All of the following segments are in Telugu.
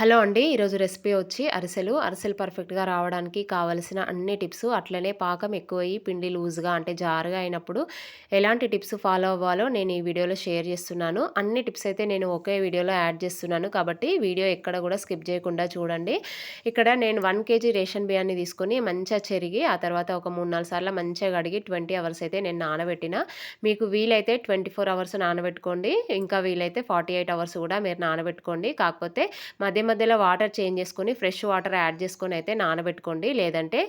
హలో అండి. ఈరోజు రెసిపీ వచ్చి అరిసెలు. అరిసెలు పర్ఫెక్ట్గా రావడానికి కావలసిన అన్ని టిప్స్ అట్లనే పాకం ఎక్కువయ్యి పిండి లూజ్గా అంటే జారుగా అయినప్పుడు ఎలాంటి టిప్స్ ఫాలో అవ్వాలో నేను ఈ వీడియోలో షేర్ చేస్తున్నాను. అన్ని టిప్స్ అయితే నేను ఒకే వీడియోలో యాడ్ చేస్తున్నాను కాబట్టి వీడియో ఎక్కడ కూడా స్కిప్ చేయకుండా చూడండి. ఇక్కడ నేను వన్ కేజీ రేషన్ బియ్యాన్ని తీసుకొని మంచిగా చెరిగి ఆ తర్వాత ఒక మూడు నాలుగు సార్లు మంచిగా కడిగి ట్వంటీ అవర్స్ అయితే నేను నానబెట్టిన. మీకు వీలైతే ట్వంటీ ఫోర్ అవర్స్ నానబెట్టుకోండి. ఇంకా వీలైతే ఫార్టీ ఎయిట్ అవర్స్ కూడా మీరు నానబెట్టుకోండి. కాకపోతే మధ్య మధ్యలో వాటర్ చేంజ్ చేసుకొని ఫ్రెష్ వాటర్ యాడ్ చేసుకొని అయితే నానబెట్టుకోండి. లేదంటే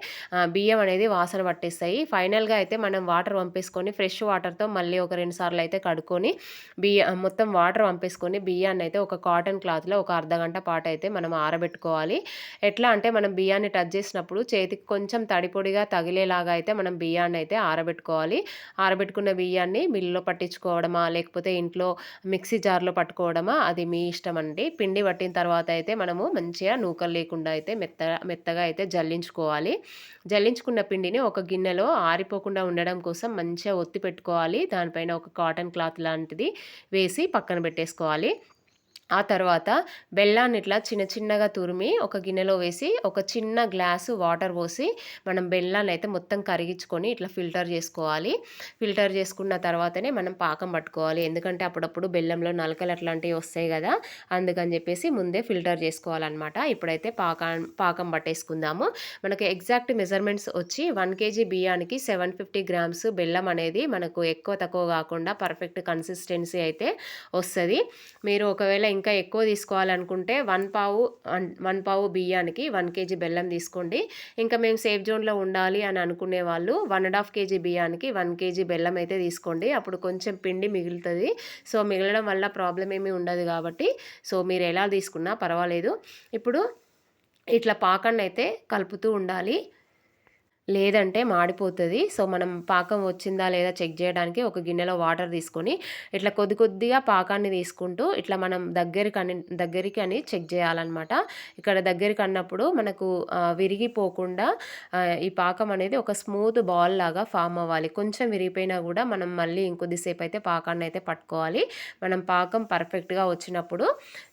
బియ్యం అనేది వాసన పట్టేస్తాయి. ఫైనల్గా అయితే మనం వాటర్ పంపేసుకొని ఫ్రెష్ వాటర్తో మళ్ళీ ఒక రెండు సార్లు అయితే కడుక్కొని బియ్యం మొత్తం వాటర్ పంపేసుకొని బియ్యాన్ని అయితే ఒక కాటన్ క్లాత్లో ఒక అర్ధగంట పాటు అయితే మనం ఆరబెట్టుకోవాలి. ఎట్లా అంటే మనం బియ్యాన్ని టచ్ చేసినప్పుడు చేతికి కొంచెం తడిపొడిగా తగిలేలాగా అయితే మనం బియ్యాన్ని అయితే ఆరబెట్టుకోవాలి. ఆరబెట్టుకున్న బియ్యాన్ని మిల్లులో పట్టించుకోవడమా లేకపోతే ఇంట్లో మిక్సీ జార్లో పట్టుకోవడమా అది మీ ఇష్టం అండి. పిండి పట్టిన తర్వాత అయితే అయితే మనము మంచిగా నూకలు లేకుండా అయితే మెత్త మెత్తగా అయితే జల్లించుకోవాలి. జల్లించుకున్న పిండిని ఒక గిన్నెలో ఆరిపోకుండా ఉండడం కోసం మంచిగా ఒత్తి పెట్టుకోవాలి. దానిపైన ఒక కాటన్ క్లాత్ లాంటిది వేసి పక్కన పెట్టేసుకోవాలి. ఆ తర్వాత బెల్లాన్ని ఇట్లా చిన్న చిన్నగా తురిమి ఒక గిన్నెలో వేసి ఒక చిన్న గ్లాసు వాటర్ పోసి మనం బెల్లాన్ని అయితే మొత్తం కరిగించుకొని ఇట్లా ఫిల్టర్ చేసుకోవాలి. ఫిల్టర్ చేసుకున్న తర్వాతనే మనం పాకం పట్టుకోవాలి. ఎందుకంటే అప్పుడప్పుడు బెల్లంలో నలకలు అట్లాంటివి వస్తాయి కదా అందుకని చెప్పేసి ముందే ఫిల్టర్ చేసుకోవాలన్నమాట. ఇప్పుడైతే పాకం పాకం పట్టేసుకుందాము. మనకి ఎగ్జాక్ట్ మెజర్మెంట్స్ వచ్చి వన్ కేజీ బియ్యానికి సెవెన్ ఫిఫ్టీ గ్రామ్స్ బెల్లం అనేది మనకు ఎక్కువ తక్కువ కాకుండా పర్ఫెక్ట్ కన్సిస్టెన్సీ అయితే వస్తుంది. మీరు ఒకవేళ ఇంకా ఎక్కువ తీసుకోవాలనుకుంటే వన్ పావు వన్ పావు బియ్యానికి వన్ కేజీ బెల్లం తీసుకోండి. ఇంకా మేము సేఫ్ జోన్లో ఉండాలి అని అనుకునే వాళ్ళు వన్ అండ్ హాఫ్ కేజీ బియ్యానికి వన్ కేజీ బెల్లం అయితే తీసుకోండి. అప్పుడు కొంచెం పిండి మిగులుతుంది. సో మిగలడం వల్ల ప్రాబ్లం ఏమీ ఉండదు కాబట్టి. సో మీరు ఎలా తీసుకున్నా పర్వాలేదు. ఇప్పుడు ఇట్లా పాకాన్ని అయితే కలుపుతూ ఉండాలి. లేదంటే మాడిపోతుంది. సో మనం పాకం వచ్చిందా లేదా చెక్ చేయడానికి ఒక గిన్నెలో వాటర్ తీసుకొని ఇట్లా కొద్ది కొద్దిగా పాకాన్ని తీసుకుంటూ ఇట్లా మనం దగ్గరికి అని దగ్గరికి అని చెక్ చేయాలన్నమాట. ఇక్కడ దగ్గరికి అన్నప్పుడు మనకు విరిగిపోకుండా ఈ పాకం అనేది ఒక స్మూత్ బాల్ లాగా ఫామ్ అవ్వాలి. కొంచెం విరిగిపోయినా కూడా మనం మళ్ళీ ఇంకొద్దిసేపు అయితే పాకాన్ని అయితే పట్టుకోవాలి. మనం పాకం పర్ఫెక్ట్గా వచ్చినప్పుడు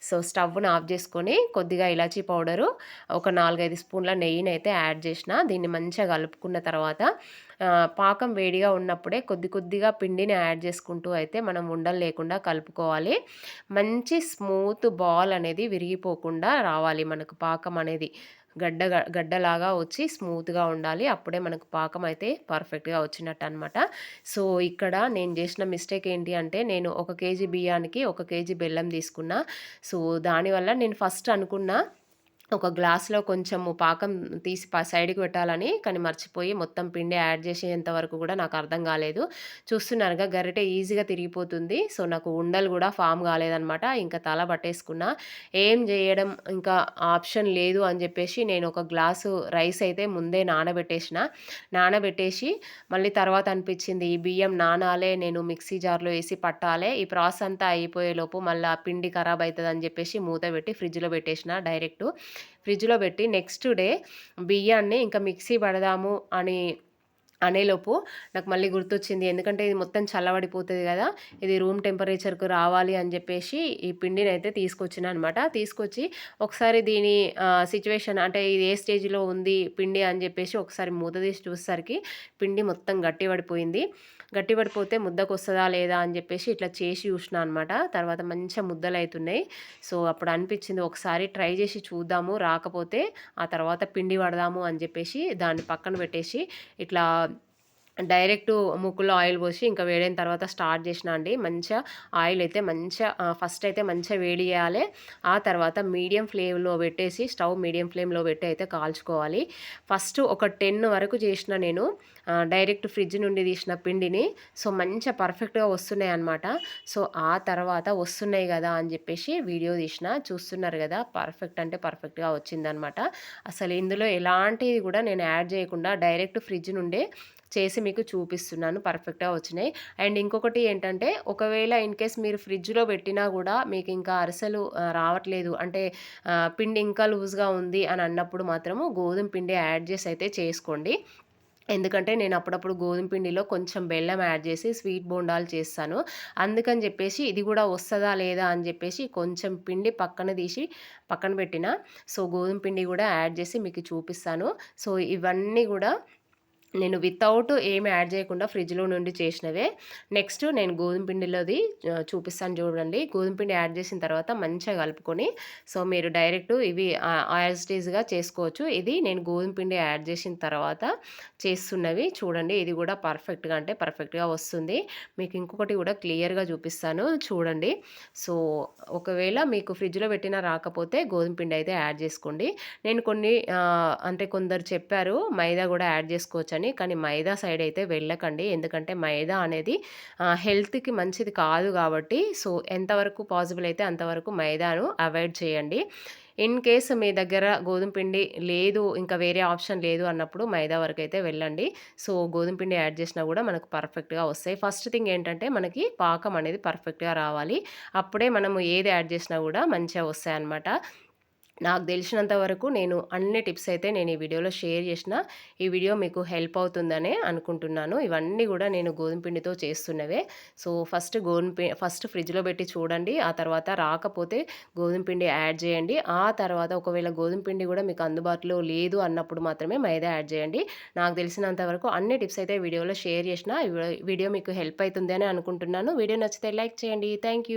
సో స్టవ్ను ఆఫ్ చేసుకొని కొద్దిగా ఇలాచీ పౌడరు ఒక నాలుగైదు స్పూన్ల నెయ్యిని అయితే యాడ్ చేసిన దీన్ని మంచిగా కలుపుకున్న తర్వాత పాకం వేడిగా ఉన్నప్పుడే కొద్ది కొద్దిగా పిండిని యాడ్ చేసుకుంటూ అయితే మనం ఉండలు లేకుండా కలుపుకోవాలి. మంచి స్మూత్ బాల్ అనేది విరిగిపోకుండా రావాలి. మనకు పాకం అనేది గడ్డ గడ్డలాగా వచ్చి స్మూత్గా ఉండాలి. అప్పుడే మనకు పాకం అయితే పర్ఫెక్ట్గా వచ్చినట్టు అనమాట సో ఇక్కడ నేను చేసిన మిస్టేక్ ఏంటి అంటే నేను ఒక కేజీ బియ్యానికి ఒక కేజీ బెల్లం తీసుకున్నా. సో దానివల్ల నేను ఫస్ట్ అనుకున్నా ఒక గ్లాస్లో కొంచెము పాకం తీసి సైడ్కి పెట్టాలని కానీ మర్చిపోయి మొత్తం పిండి యాడ్ చేసేంత వరకు కూడా నాకు అర్థం కాలేదు. చూస్తున్నారుగా గరిటె ఈజీగా తిరిగిపోతుంది. సో నాకు ఉండలు కూడా ఫామ్ కాలేదనమాట ఇంకా తల పట్టేసుకున్నా. ఏం చేయడం ఇంకా ఆప్షన్ లేదు అని చెప్పేసి నేను ఒక గ్లాసు రైస్ అయితే ముందే నానబెట్టేసిన. నానబెట్టేసి మళ్ళీ తర్వాత అనిపించింది ఈ బియ్యం నానాలే నేను మిక్సీ జార్లో వేసి పట్టాలే. ఈ ప్రాసెస్ అంతా అయిపోయేలోపు మళ్ళీ పిండి ఖరాబ్ అవుతుంది అని చెప్పేసి మూత పెట్టి ఫ్రిడ్జ్లో పెట్టేసిన డైరెక్ట్. ఫ్రిడ్జ్లో పెట్టి నెక్స్ట్ డే బియ్యాన్ని ఇంకా మిక్సీ పడదాము అని అనేలోపు నాకు మళ్ళీ గుర్తొచ్చింది. ఎందుకంటే ఇది మొత్తం చల్లబడిపోతుంది కదా ఇది రూమ్ టెంపరేచర్కు రావాలి అని చెప్పేసి ఈ పిండిని అయితే తీసుకొచ్చిన అనమాట తీసుకొచ్చి ఒకసారి దీని సిచ్యువేషన్ అంటే ఇది ఏ స్టేజ్లో ఉంది పిండి అని చెప్పేసి ఒకసారి మూత తీసి చూసేసరికి పిండి మొత్తం గట్టి పడిపోయింది గట్టి పడిపోతే ముద్దకు వస్తుందా లేదా అని చెప్పేసి ఇట్లా చేసి చూసిన అనమాట తర్వాత మంచిగా ముద్దలు అవుతున్నాయి సో అప్పుడు అనిపించింది ఒకసారి ట్రై చేసి చూద్దాము రాకపోతే ఆ తర్వాత పిండి పడదాము అని చెప్పేసి దాన్ని పక్కన పెట్టేసి ఇట్లా డైరెక్ట్ ముక్కులో ఆయిల్ పోసి ఇంకా వేడైన తర్వాత స్టార్ట్ చేసిన అండి. మంచిగా ఆయిల్ అయితే మంచిగా ఫస్ట్ అయితే మంచిగా వేడి చేయాలి. ఆ తర్వాత మీడియం ఫ్లేమ్లో పెట్టేసి స్టవ్ మీడియం ఫ్లేమ్లో పెట్టి అయితే కాల్చుకోవాలి. ఫస్ట్ ఒక టెన్ వరకు చేసిన నేను డైరెక్ట్ ఫ్రిడ్జ్ నుండి తీసిన పిండిని. సో మంచిగా పర్ఫెక్ట్గా వస్తున్నాయి అనమాట సో ఆ తర్వాత వస్తున్నాయి కదా అని చెప్పేసి వీడియో తీసిన. చూస్తున్నారు కదా పర్ఫెక్ట్ అంటే పర్ఫెక్ట్గా వచ్చిందనమాట అసలు ఇందులో ఎలాంటిది కూడా నేను యాడ్ చేయకుండా డైరెక్ట్ ఫ్రిడ్జ్ నుండే చేసి మీకు చూపిస్తున్నాను. పర్ఫెక్ట్గా వచ్చినాయి. అండ్ ఇంకొకటి ఏంటంటే ఒకవేళ ఇన్ కేస్ మీరు ఫ్రిడ్జ్లో పెట్టినా కూడా మీకు ఇంకా అరిసెలు రావట్లేదు. అంటే పిండి ఇంకా లూజ్గా ఉంది అని అన్నప్పుడు మాత్రము గోధుమ పిండి యాడ్ చేసి అయితే చేసుకోండి. ఎందుకంటే నేను అప్పుడప్పుడు గోధుమ పిండిలో కొంచెం బెల్లం యాడ్ చేసి స్వీట్ బోండాలు చేస్తాను. అందుకని చెప్పేసి ఇది కూడా వస్తుందా లేదా అని చెప్పేసి కొంచెం పిండి పక్కన తీసి పక్కన పెట్టిన సో గోధుమ పిండి కూడా యాడ్ చేసి మీకు చూపిస్తాను. సో ఇవన్నీ కూడా నేను వితౌట్ ఏమి యాడ్ చేయకుండా ఫ్రిడ్జ్లో నుండి చేసినవే. నెక్స్ట్ నేను గోధుమ పిండిలోది చూపిస్తాను చూడండి. గోధుమ పిండి యాడ్ చేసిన తర్వాత మంచిగా కలుపుకొని సో మీరు డైరెక్ట్ ఇవి ఆయిల్స్టీజ్గా చేసుకోవచ్చు. ఇది నేను గోధుమ పిండి యాడ్ చేసిన తర్వాత చేస్తున్నవి. చూడండి ఇది కూడా పర్ఫెక్ట్గా అంటే పర్ఫెక్ట్గా వస్తుంది. మీకు ఇంకొకటి కూడా క్లియర్గా చూపిస్తాను. చూడండి. సో ఒకవేళ మీకు ఫ్రిడ్జ్లో పెట్టినా రాకపోతే గోధుమ పిండి అయితే యాడ్ చేసుకోండి. నేను కొన్ని అంటే కొందరు చెప్పారు మైదా కూడా యాడ్ చేసుకోవచ్చు అని కానీ మైదా సైడ్ అయితే వెళ్ళకండి. ఎందుకంటే మైదా అనేది హెల్త్కి మంచిది కాదు కాబట్టి సో ఎంతవరకు పాసిబుల్ అయితే అంతవరకు మైదాను అవాయిడ్ చేయండి. ఇన్ కేస్ మీ దగ్గర గోధుమ పిండి లేదు ఇంకా వేరే ఆప్షన్ లేదు అన్నప్పుడు మైదా వరకు అయితే వెళ్ళండి. సో గోధుమ పిండి యాడ్ చేసినా కూడా మనకు పర్ఫెక్ట్గా వస్తాయి. ఫస్ట్ థింగ్ ఏంటంటే మనకి పాకం అనేది పర్ఫెక్ట్గా రావాలి. అప్పుడే మనము ఏది యాడ్ చేసినా కూడా మంచిగా వస్తాయి అన్నమాట నాకు తెలిసినంత వరకు నేను అన్ని టిప్స్ అయితే నేను ఈ వీడియోలో షేర్ చేసిన. ఈ వీడియో మీకు హెల్ప్ అవుతుందనే అనుకుంటున్నాను. ఇవన్నీ కూడా నేను గోధుమ పిండితో చేస్తున్నవే. సో ఫస్ట్ గోధుమ పిండి ఫస్ట్ ఫ్రిడ్జ్లో పెట్టి చూడండి. ఆ తర్వాత రాకపోతే గోధుమ పిండి యాడ్ చేయండి. ఆ తర్వాత ఒకవేళ గోధుమ పిండి కూడా మీకు అందుబాటులో లేదు అన్నప్పుడు మాత్రమే మైదా యాడ్ చేయండి. నాకు తెలిసినంత వరకు అన్ని టిప్స్ అయితే వీడియోలో షేర్ చేసిన. వీడియో మీకు హెల్ప్ అవుతుంది అని అనుకుంటున్నాను. వీడియో నచ్చితే లైక్ చేయండి. థ్యాంక్